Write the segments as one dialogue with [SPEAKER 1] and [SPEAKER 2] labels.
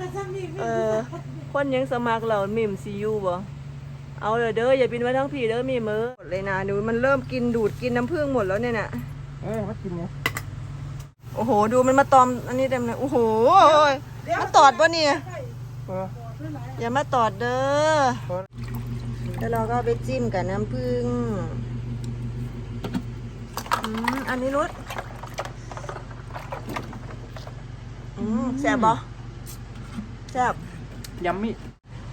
[SPEAKER 1] กันซ้ำนี่
[SPEAKER 2] เออ คนยังสมัครเรามิมซียูบ่เอาเลยเด้ออย่าบินมาทั้งพี่เด้อมีมือหมดเลยนะดูมันเริ่มกินดูดกินน้ำผึ้งหมดแล้วเนี่ยน่ะ
[SPEAKER 3] เอ้ยมากินไง
[SPEAKER 2] โอ้โห ดูมันมาตอมอันนี้เต็มเลยโอ้โหมาตอดปะเนี่ย
[SPEAKER 3] เออ
[SPEAKER 2] อย่ามาตอดเด้อ
[SPEAKER 3] เออ
[SPEAKER 2] แล้วเราก็เอาไปจิ้มกับน้ำผึ้งอืมอันนี้นุชอืมแซ่บบ่แซ่บ
[SPEAKER 3] ยัมมี่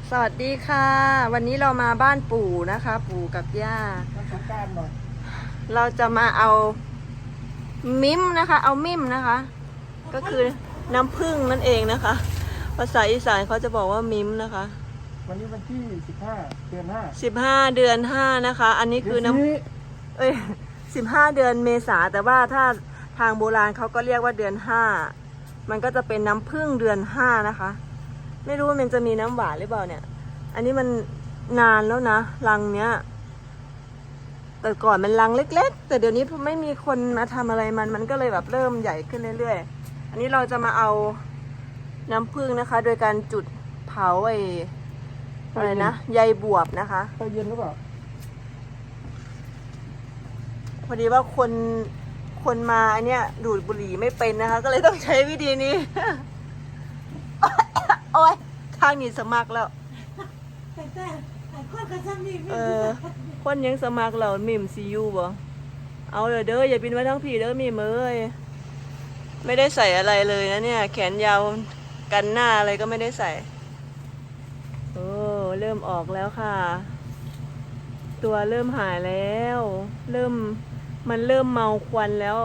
[SPEAKER 2] สวัสดีค่ะ วันนี้เรามาบ้านปู่นะคะ ปู่กับย่า
[SPEAKER 3] น้ำสงกรารหน่อย
[SPEAKER 2] เราจะมาเอามิมนะคะ เอามิมนะคะ ก็คือน้ำผึ้งนั่นเองนะคะ ภาษาอีสานเขาจะบอกว่ามิมนะคะ
[SPEAKER 3] วันนี้วันที่สิบห้าเดือนห้า
[SPEAKER 2] สิบห้าเดือนห้านะคะ อันนี้คือน้ำ เอ้ยสิบห้าเดือนเมษาแต่ว่าถ้าทางโบราณเขาก็เรียกว่าเดือนห้า มันก็จะเป็นน้ำผึ้งเดือนห้านะคะ ไม่รู้ว่ามันจะมีน้ำหวานหรือเปล่าเนี่ย อันนี้มันนานแล้วนะรังเนี้ย แต่ก่อนมันรังเล็ก ๆ แต่เดี๋ยวนี้ไม่มีคนมาทำอะไรมัน มันก็เลยแบบเริ่มใหญ่ขึ้นเรื่อยๆ อันนี้เราจะมาเอาน้ำผึ้งนะคะ โดยการจุดเผาไอ้อะไรนะใยบวบนะคะ
[SPEAKER 3] ไปเย็นหรือเปล่า
[SPEAKER 2] พอดีว่าคนคนมาอันเนี้ยดูดบุหรี่ไม่เป็นนะคะ ก็เลยต้องใช้วิธีนี้ โอ้ยข้างนี้สมัครแล้ว
[SPEAKER 1] แต่แต่แต่คนกันซ้ำนี่
[SPEAKER 2] เออ คนยังสมัครเรามิมซียูบ่เอาเลยเด้ออย่าบินมาทั้งพี่เด้อมีมือเอ้ยไม่ได้ใส่อะไรเลยนะเนี่ย แขนยาวกันหน้าอะไรก็ไม่ได้ใส่โอ้เริ่มออกแล้วค่ะ ตัวเริ่มหายแล้ว เริ่มมันเริ่มเมาควันแล้ว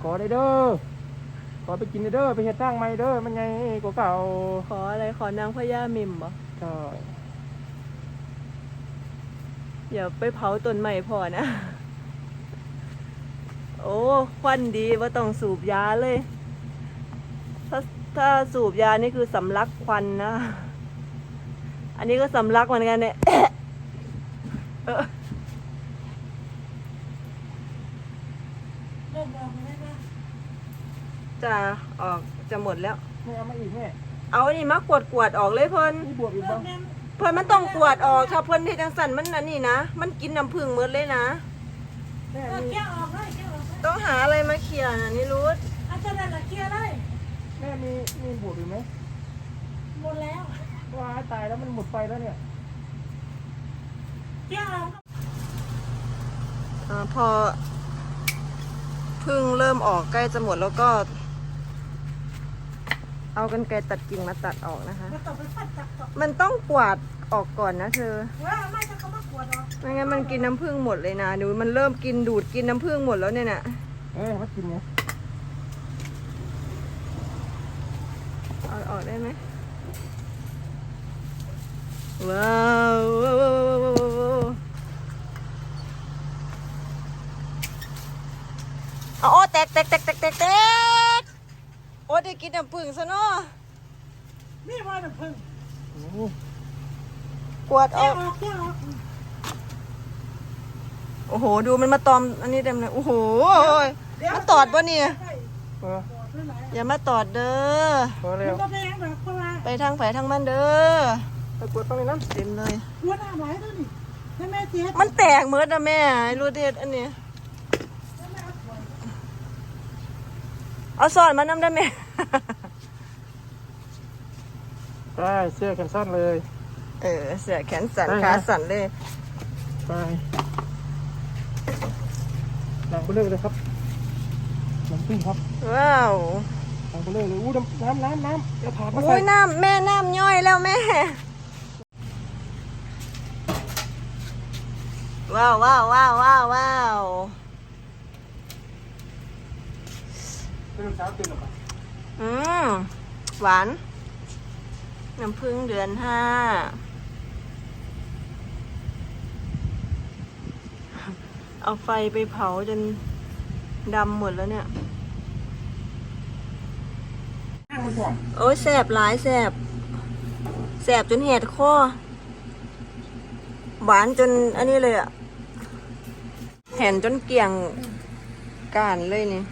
[SPEAKER 3] ขอได้เด้อ ขอไปกินได้เด้อไปเฮ็ดตั้งใหม่เด้อมันไงกว่าเก่า
[SPEAKER 2] ขออะไรขอนางพญามิมบ่
[SPEAKER 3] ใช่
[SPEAKER 2] อย่าไปเผาต้นใหม่พอนะ โอ้ควันดีว่าต้องสูบยาเลย ถ้าถ้าสูบยานี่คือสำลักควันนะ อันนี้ก็สำลักเหมือนกันเนี่ย เออ
[SPEAKER 1] เริ่มบอกเลยนะ
[SPEAKER 2] จะออกจะหมดแล้ว
[SPEAKER 3] แม่เอามาอีกแม่
[SPEAKER 2] เอาอันนี้มากวดกวดๆออกเลยเพิ่น
[SPEAKER 3] นี่บวกอีก
[SPEAKER 1] เริ่
[SPEAKER 3] บ้ามง
[SPEAKER 1] แน่น
[SPEAKER 2] เพิ่นมันต้องกวดออกถ้าเพิ่นเฮ็ดจังสั่นมันอันนี้นะ มันกินน้ำผึ้งหมดเลยนะ
[SPEAKER 3] แม่
[SPEAKER 1] เออ
[SPEAKER 3] มี
[SPEAKER 1] เกี่ยวออกเลยเกี่ยวออกเลย
[SPEAKER 2] ต้องหาอะไรมาเขี่ยนะนี่รู้
[SPEAKER 1] อาจารย์นั่นแหละเกี่ยวเลย
[SPEAKER 3] แม่มีมีบวกอีกไหม
[SPEAKER 1] หมดแล้ว
[SPEAKER 3] ว้ายตายแล้วมันหมดไฟแล้วเนี่ย
[SPEAKER 1] เกี่ยวออก
[SPEAKER 2] อาพอพึ่งเริ่มออกใกล้จะหมดแล้วก็ เอากันไกรตัดกิ่งมาตัดออกนะคะ
[SPEAKER 1] มันต้องไปฟัดจับต่อ
[SPEAKER 2] มันต้องกวาดออกก่อนนะเธอ
[SPEAKER 1] ว่าไม่จะเขามากวดหรอก
[SPEAKER 2] ไม่งั้นมันกินน้ำผึ้งหมดเลยนะดูมันเริ่มกินดูดกินน้ำผึ้งหมดแล้วเนี่ยน่ะ
[SPEAKER 3] เอ้ยมากินไง
[SPEAKER 2] เอาออกได้ไหมว้าวว้าวว้าวว้าวว้าวว้าวเอาโอ้แตกแตกแตกแตกแตกแตก โอ้ได้กินน้ำผึ้งซะเนาะ
[SPEAKER 1] นี่ว่าน้ำผึ้ง
[SPEAKER 3] โอ้โห
[SPEAKER 2] กวาดอ
[SPEAKER 1] เกี่ย
[SPEAKER 2] อ
[SPEAKER 1] ว
[SPEAKER 2] ก
[SPEAKER 1] ออกเกี่ยวออก
[SPEAKER 2] โอ้โห ดูมันมาตอมอันนี้เต็มเลยโอ้โหมันตอดปะเนี่ย
[SPEAKER 3] เออ
[SPEAKER 2] อย่ามาตอดเด้อ
[SPEAKER 3] พอ
[SPEAKER 1] มั
[SPEAKER 3] แล้
[SPEAKER 1] น
[SPEAKER 3] ว
[SPEAKER 1] ก็แดงแบบเพราะว่า
[SPEAKER 2] ไปทางไผทางมันเด้อ
[SPEAKER 3] ไปกดต้องในน้
[SPEAKER 2] เต็มเลย
[SPEAKER 1] หัวหน้าหลายตัวนี่ให้แม่เสีย
[SPEAKER 2] มันแตกเหมือนนะแม่ไอ้รู้เด็ดอันนี้ เอาสอนมานำได้ไหมำ
[SPEAKER 3] ได้เสื้อแขนสั้นเลย
[SPEAKER 2] เออ เสือแขนสั่น
[SPEAKER 3] ได้นะ
[SPEAKER 2] ขาสั่นเลย
[SPEAKER 3] ไปหลังไปเรื่อยเลยครับหลังปิ้งครับ
[SPEAKER 2] ว้าว
[SPEAKER 3] หลังไปเรื่อยเลยอู้น้ำน้ำน้ำน้ำจะถอดมา
[SPEAKER 2] โอ้
[SPEAKER 3] ใส่
[SPEAKER 2] ยน้ำแม่น้ำย่อยแล้วแม่ ว้าวว้าวว้าวว้าวว้าว
[SPEAKER 3] เป็ นเช้าตื่นหรอ
[SPEAKER 2] อืมหวาน น้ำพึ่งเดือนห้า เอาไฟไปเผาจนดำหมดแล้วเนี่ยโอ้ยแสบหลายแสบแสบจนแหดคอหวานจนอันนี้เลยอะแห่นจนเกลี่ยงกานเลยนี่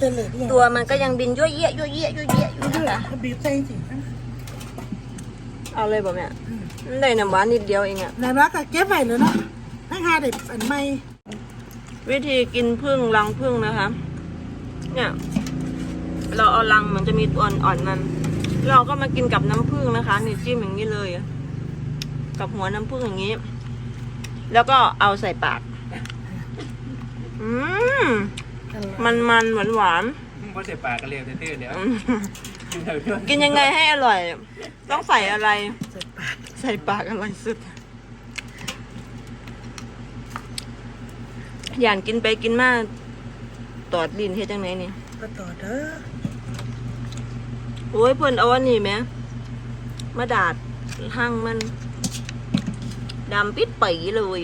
[SPEAKER 1] เตลเลสเนี่ย
[SPEAKER 2] ตัวมันก็ยังบินยั่วเยี่ยยั่วเยี่ยยั่วเยี่ยอยู่
[SPEAKER 1] เลือ
[SPEAKER 2] นะคะ
[SPEAKER 1] ดบีบใส่สิ
[SPEAKER 2] เอาเลยบอกแม่มันได้น้ำหวานนิดเดียวเองอะ
[SPEAKER 1] แล้วรักก็เก็บไว้เลยเนาะให้หาได้อันใหม่
[SPEAKER 2] วิธีกินพึ่งรังพึ่งนะคะ เนี่ย เราเอารังมันจะมีตัวอ่อนๆมัน เราก็มากินกับน้ำผึ้งนะคะนี่จิ้มอย่างนี้เลยกับหัวน้ำผึ้งอย่างนี้ แล้วก็เอาใส่ปาก อืม มันมันหวานหวาน
[SPEAKER 3] เพราะเจ็บปากกันเร็วเต้ๆแล้ว
[SPEAKER 2] ๆอืม
[SPEAKER 3] กินเถอะเพื่อน
[SPEAKER 2] กินยังไงให้อร่อย ต้องใส่อะไร
[SPEAKER 1] ใส่ปาก
[SPEAKER 2] ใส่ปากอร่อยสุด อย่างกินไปกินมาตอดลิ้นเฮ็ดจังไหนนี่
[SPEAKER 1] ก็ต่อเด้อ
[SPEAKER 2] โอ้ยเพิ่นเอาอันนี้ไหมมาดาดหั่งมันดำปิดปีเลย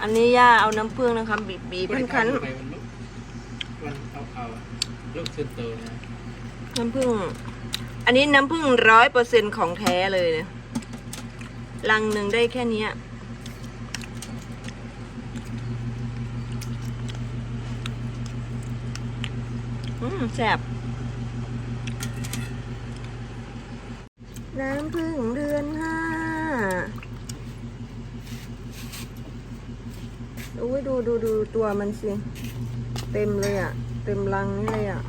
[SPEAKER 2] อันนี้ย่าเอาน้ำผึ้งนะคะบีบบีบคั้นคั้น
[SPEAKER 3] ไป มันเอาๆลูกเซนโตนะ
[SPEAKER 2] น้ำผึ้ง อันนี้น้ำผึ้งร้อยเปอร์เซ็นของแท้เลยเนี่ยลังหนึ่งได้แค่เนี้ยอืมแซ่บน้ำผึ้งเดือนห้าอุ้ยดูดูดูตัวมันสิ เต็มเลยอะ เต็มรังนี่เลยอะ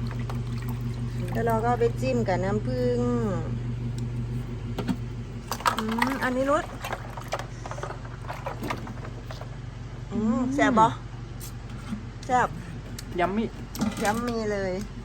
[SPEAKER 2] แล้วเราก็เอาไปจิ้มกับน้ำผึ้งอืมอันนี้รสอืมแซ่บปะแซ่บ
[SPEAKER 3] ยัมมี่
[SPEAKER 2] ย้ำมีเลย
[SPEAKER 1] อ